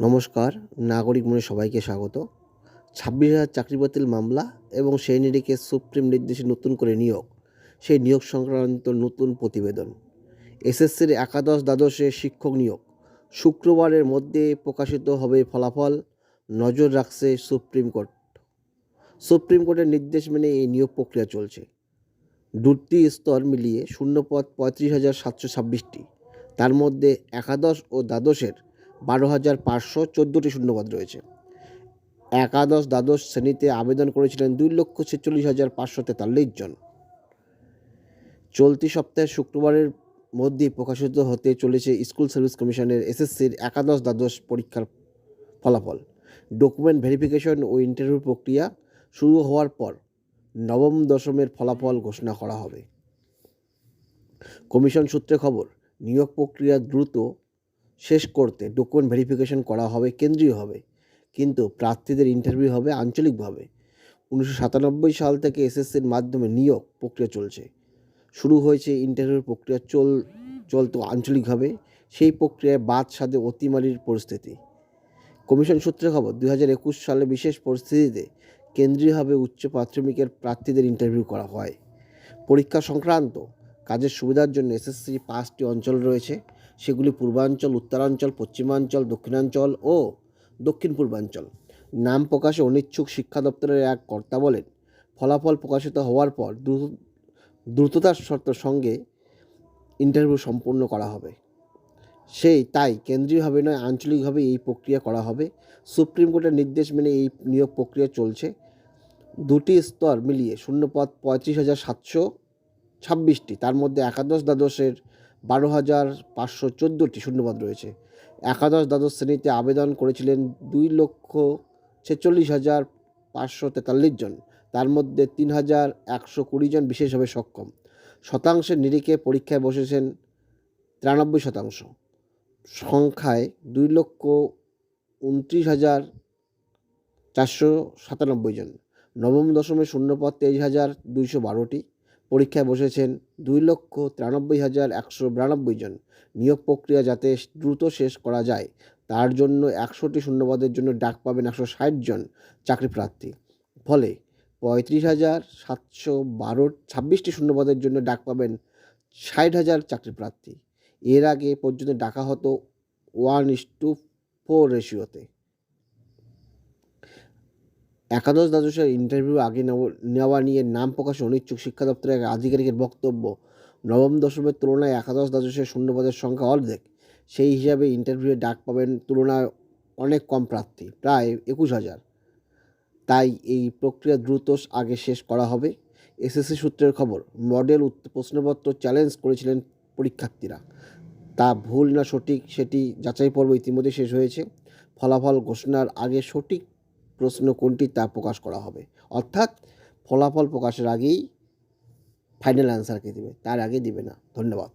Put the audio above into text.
নমস্কার, নাগরিক মনে সবাইকে স্বাগত। ছাব্বিশ হাজার চাকরি বাতিল মামলা এবং সেই নিরিখে সুপ্রিম নির্দেশে নতুন করে নিয়োগ। সেই নিয়োগ সংক্রান্ত নতুন প্রতিবেদন। এসএসসির একাদশ দ্বাদশে শিক্ষক নিয়োগ। শুক্রবারের মধ্যে প্রকাশিত হবে ফলাফল। নজর রাখছে সুপ্রিম কোর্ট। সুপ্রিম কোর্টের নির্দেশ মেনে এই নিয়োগ প্রক্রিয়া চলছে। দুটি স্তর মিলিয়ে শূন্যপদ পঁয়ত্রিশ হাজার সাতশো ছাব্বিশটি। তার মধ্যে একাদশ ও দ্বাদশের বারো হাজার পাঁচশো চোদ্দোটি শূন্যপদ রয়েছে। একাদশ দ্বাদশ শ্রেণীতে আবেদন করেছিলেন দুই লক্ষ ছেচল্লিশ হাজার পাঁচশো তেতাল্লিশ জন। চলতি সপ্তাহে শুক্রবারের মধ্যে প্রকাশিত হতে চলেছে স্কুল সার্ভিস কমিশনের এসএসসির একাদশ দ্বাদশ পরীক্ষার ফলাফল। ডকুমেন্ট ভেরিফিকেশন ও ইন্টারভিউ প্রক্রিয়া শুরু হওয়ার পর নবম দশমের ফলাফল ঘোষণা করা হবে। কমিশন সূত্রে খবর, নিয়োগ প্রক্রিয়া দ্রুত শেষ করতে ডকুমেন্ট ভেরিফিকেশন করা হবে কেন্দ্রীয়ভাবে কিন্তু প্রার্থীদের ইন্টারভিউ হবে আঞ্চলিকভাবে। উনিশশো সাতানব্বই সাল থেকে এসএসসির মাধ্যমে নিয়োগ প্রক্রিয়া চলছে। শুরু হয়েছে ইন্টারভিউ প্রক্রিয়া চল, চলতো আঞ্চলিকভাবে সেই প্রক্রিয়ায় বাদ সাধে অতিমারির পরিস্থিতি। কমিশন সূত্রে খবর দু হাজার একুশ সালে বিশেষ পরিস্থিতিতে কেন্দ্রীয়ভাবে উচ্চ প্রাথমিকের প্রার্থীদের ইন্টারভিউ করা হয়। পরীক্ষা সংক্রান্ত কাজের সুবিধার জন্য এসএসসি পাঁচটি অঞ্চল রয়েছে। সেগুলি পূর্বাঞ্চল, উত্তরাঞ্চল, পশ্চিমাঞ্চল, দক্ষিণাঞ্চল ও দক্ষিণ পূর্বাঞ্চল নাম প্রকাশে অনিচ্ছুক শিক্ষা দপ্তরের এক কর্তা বলেন, ফলাফল প্রকাশিত হওয়ার পর দ্রুত, দ্রুততার শর্ত সঙ্গে ইন্টারভিউ সম্পূর্ণ করা হবে। সেই, তাই কেন্দ্রীয়ভাবে নয়, আঞ্চলিকভাবে এই প্রক্রিয়া করা হবে। সুপ্রিম কোর্টের নির্দেশ মেনে এই নিয়োগ প্রক্রিয়া চলছে। দুটি স্তর মিলিয়ে শূন্যপদ পঁয়ত্রিশ হাজার সাতশো ছাব্বিশটি, তার মধ্যে একাদশ দ্বাদশের বারো হাজার পাঁচশো চোদ্দোটি শূন্যপদ রয়েছে। একাদশ দ্বাদশ শ্রেণীতে আবেদন করেছিলেন দুই লক্ষ ছেচল্লিশ হাজার পাঁচশো তেতাল্লিশ জন। তার মধ্যে তিন হাজার একশো কুড়ি জন বিশেষভাবে সক্ষম। শতাংশের নিরিখে পরীক্ষায় বসেছেন তিরানব্বই শতাংশ। সংখ্যায় দুই লক্ষ উনত্রিশ হাজার চারশো সাতানব্বই জন। নবম দশমে শূন্যপদ তেইশ হাজার দুইশো বারোটি। পরীক্ষায় বসেছেন দুই লক্ষ তিরানব্বই হাজার একশো বিরানব্বই জন। নিয়োগ প্রক্রিয়া যাতে দ্রুত শেষ করা যায়, তার জন্য একশোটি শূন্যপদের জন্য ডাক পাবেন একশো ষাট জন চাকরি প্রার্থী। ফলে পঁয়ত্রিশ হাজার সাতশো বারো, ছাব্বিশটি শূন্যপদের জন্য ডাক পাবেন ষাট হাজার চাকরি প্রার্থী। এর আগে পর্যন্ত ডাকা হতো ওয়ান ইস টু ফোর রেশিওতে। একাদশ দ্বাদশের ইন্টারভিউ আগে নেওয়া নিয়ে নাম প্রকাশে অনিচ্ছুক শিক্ষা দপ্তরের এক আধিকারিকের বক্তব্য। নবম দশমের তুলনায় একাদশ দ্বাদশের শূন্যপদের সংখ্যা অর্ধেক। সেই হিসাবে ইন্টারভিউয়ে ডাক পাবেন তুলনায় অনেক কম প্রার্থী, প্রায় একুশ হাজার। তাই এই প্রক্রিয়া দ্রুত আগে শেষ করা হবে। এসএসসি সূত্রের খবর, মডেল প্রশ্নপত্র চ্যালেঞ্জ করেছিলেন পরীক্ষার্থীরা। তা ভুল না সঠিক সেটি যাচাই পর্ব ইতিমধ্যে শেষ হয়েছে। ফলাফল ঘোষণার আগে সঠিক প্রশ্ন কোনটি তা প্রকাশ করা হবে। অর্থাৎ ফলাফল প্রকাশের আগেই ফাইনাল অ্যান্সারকে দেবে, তার আগে দিবে না। ধন্যবাদ।